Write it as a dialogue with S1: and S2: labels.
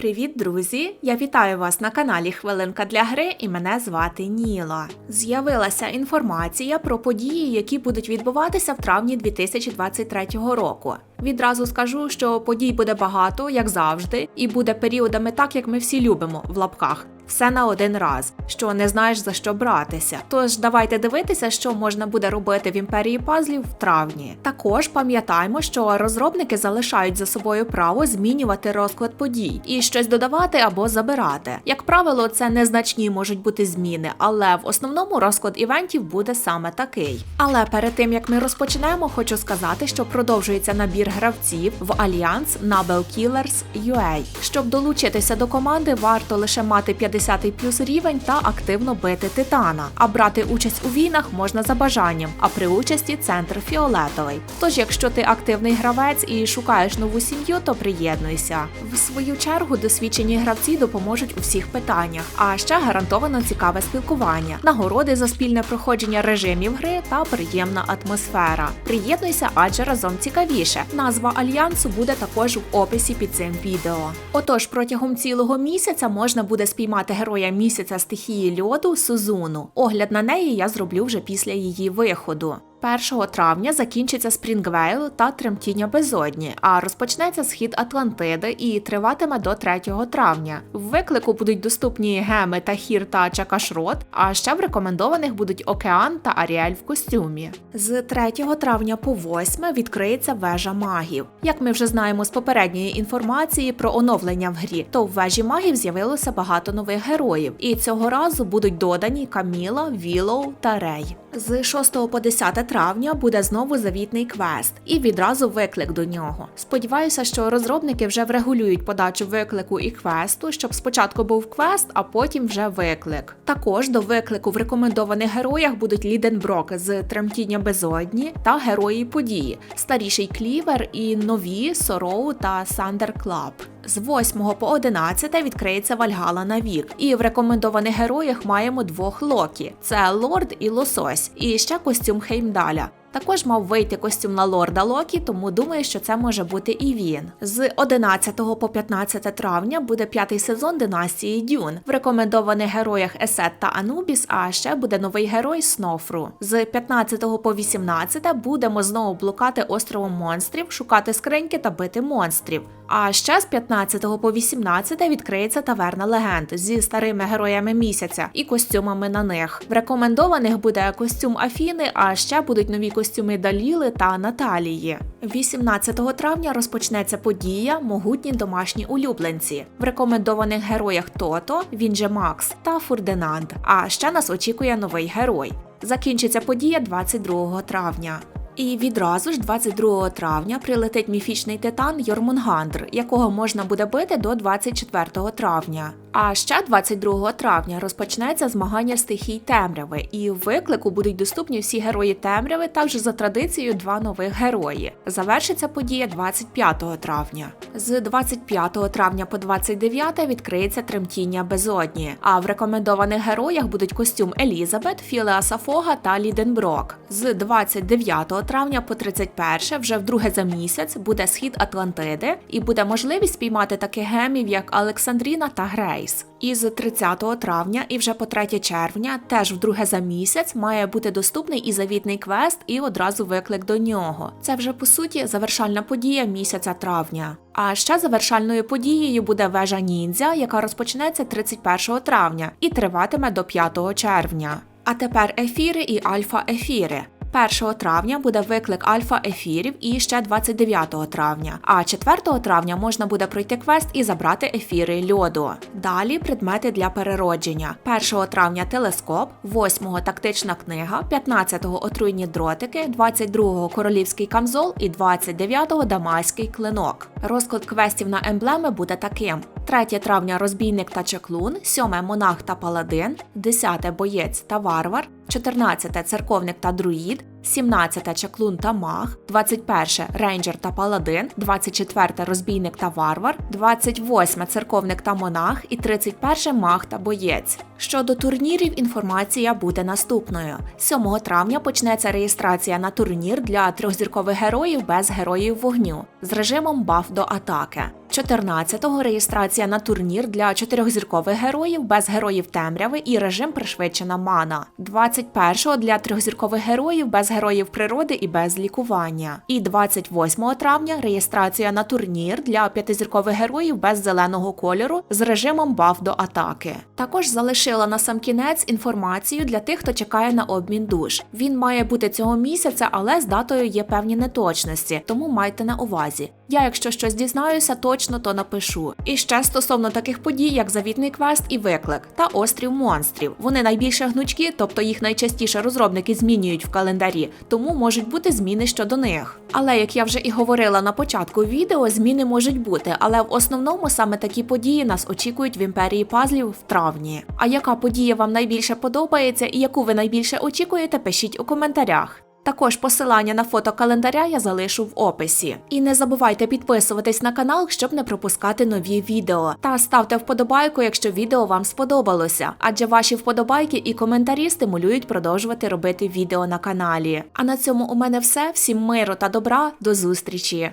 S1: Привіт, друзі! Я вітаю вас на каналі Хвилинка для гри і мене звати Ніла. З'явилася інформація про події, які будуть відбуватися в травні 2023 року. Відразу скажу, що подій буде багато, як завжди, і буде періодами так, як ми всі любимо в лапках. Все на один раз, що не знаєш за що братися. Тож давайте дивитися, що можна буде робити в імперії пазлів в травні. Також пам'ятаємо, що розробники залишають за собою право змінювати розклад подій і щось додавати або забирати. Як правило, це незначні можуть бути зміни, але в основному розклад івентів буде саме такий. Але перед тим як ми розпочнемо, хочу сказати, що продовжується набір гравців в альянс Nabel Killers UA. Щоб долучитися до команди, варто лише мати 50 плюс рівень та активно бити титана. А брати участь у війнах можна за бажанням, а при участі центр фіолетовий. Тож, якщо ти активний гравець і шукаєш нову сім'ю, то приєднуйся. В свою чергу досвідчені гравці допоможуть у всіх питаннях, а ще гарантовано цікаве спілкування, нагороди за спільне проходження режимів гри та приємна атмосфера. Приєднуйся, адже разом цікавіше. Назва альянсу буде також в описі під цим відео. Отож, протягом цілого місяця можна буде спіймати героя місяця стихії льоду Сузуну. Огляд на неї я зроблю вже після її виходу. 1 травня закінчиться Спрінгвейл та Тремтіння безодні, а розпочнеться схід Атлантиди і триватиме до 3 травня. В виклику будуть доступні геми Тахір та Чакашрот, а ще в рекомендованих будуть Океан та Аріель в костюмі. З 3 травня по 8 відкриється вежа магів. Як ми вже знаємо з попередньої інформації про оновлення в грі, то в вежі магів з'явилося багато нових героїв, і цього разу будуть додані Каміла, Вілоу та Рей. З 6 по 10 травня буде знову завітний квест і відразу виклик до нього. Сподіваюся, що розробники вже врегулюють подачу виклику і квесту, щоб спочатку був квест, а потім вже виклик. Також до виклику в рекомендованих героях будуть Ліденброк з Тремтіння безодні та герої події, старіший клівер і нові Сороу та Сандер Клаб. З 8 по 11 відкриється Вальгала на вік. І в рекомендованих героях маємо двох Локі: це Лорд і Лосось, і ще костюм Хеймдаля. Також мав вийти костюм на лорда Локі, тому думаю, що це може бути і він. З 11 по 15 травня буде п'ятий сезон династії Дюн. В рекомендованих героях Есет та Анубіс, а ще буде новий герой Снофру. З 15 по 18 будемо знову блукати островом монстрів, шукати скриньки та бити монстрів. А ще з 15 по 18 відкриється таверна легенд зі старими героями місяця і костюмами на них. В рекомендованих буде костюм Афіни, а ще будуть нові костюми Даліли та Наталії. 18 травня розпочнеться подія Могутні домашні улюбленці. В рекомендованих героях Тото, він же Макс та Фурдинанд. А ще нас очікує новий герой. Закінчиться подія 22 травня. І відразу ж 22 травня прилетить міфічний титан Йормунгандр, якого можна буде бити до 24 травня. А ще 22 травня розпочнеться змагання стихій темряви, і виклику будуть доступні всі герої темряви, також за традицією два нових герої. Завершиться подія 25 травня. З 25 травня по 29 відкриється тремтіння безодні. А в рекомендованих героях будуть костюм Елізабет, Філеаса Фога та Ліденброк. З 29 травня по 31 вже вдруге за місяць буде схід Атлантиди, і буде можливість спіймати таких гемів, як Олександріна та Грейс. І з 30 травня і вже по 3 червня, теж вдруге за місяць, має бути доступний і завітний квест, і одразу виклик до нього. Це вже по суті завершальна подія місяця травня. А ще завершальною подією буде вежа ніндзя, яка розпочнеться 31 травня і триватиме до 5 червня. А тепер ефіри і альфа-ефіри. 1 травня буде виклик альфа ефірів і ще 29 травня. А 4 травня можна буде пройти квест і забрати ефіри льоду. Далі предмети для переродження. 1 травня телескоп, 8 тактична книга, 15-го отруйні дротики, 22-го королівський камзол і 29-го дамаський клинок. Розклад квестів на емблеми буде таким: 3 травня розбійник та чаклун, 7 монах та паладин, 10 боєць та варвар, 14 церковник та друїд, 17 чаклун та маг, 21 рейнджер та паладин, 24 розбійник та варвар, 28 церковник та монах і 31 маг та боєць. Щодо турнірів, інформація буде наступною: 7 травня почнеться реєстрація на турнір для трьохзіркових героїв без героїв вогню з режимом баф до атаки. 14-го реєстрація на турнір для чотирьохзіркових героїв без героїв темряви і режим пришвидшена мана. 21-го для трьохзіркових героїв героїв природи і без лікування. І 28 травня реєстрація на турнір для п'ятизіркових героїв без зеленого кольору з режимом баф до атаки. Також залишила на сам кінець інформацію для тих, хто чекає на обмін душ. Він має бути цього місяця, але з датою є певні неточності, тому майте на увазі. Я, якщо щось дізнаюся, точно то напишу. І ще стосовно таких подій, як завітний квест і виклик та острів монстрів. Вони найбільше гнучкі, тобто їх найчастіше розробники змінюють в календарі, тому можуть бути зміни щодо них. Але як я вже і говорила на початку відео, зміни можуть бути, але в основному саме такі події нас очікують в імперії пазлів в травні. А яка подія вам найбільше подобається і яку ви найбільше очікуєте, пишіть у коментарях. Також посилання на фото календаря я залишу в описі. І не забувайте підписуватись на канал, щоб не пропускати нові відео. Та ставте вподобайку, якщо відео вам сподобалося, адже ваші вподобайки і коментарі стимулюють продовжувати робити відео на каналі. А на цьому у мене все. Всім миру та добра, до зустрічі!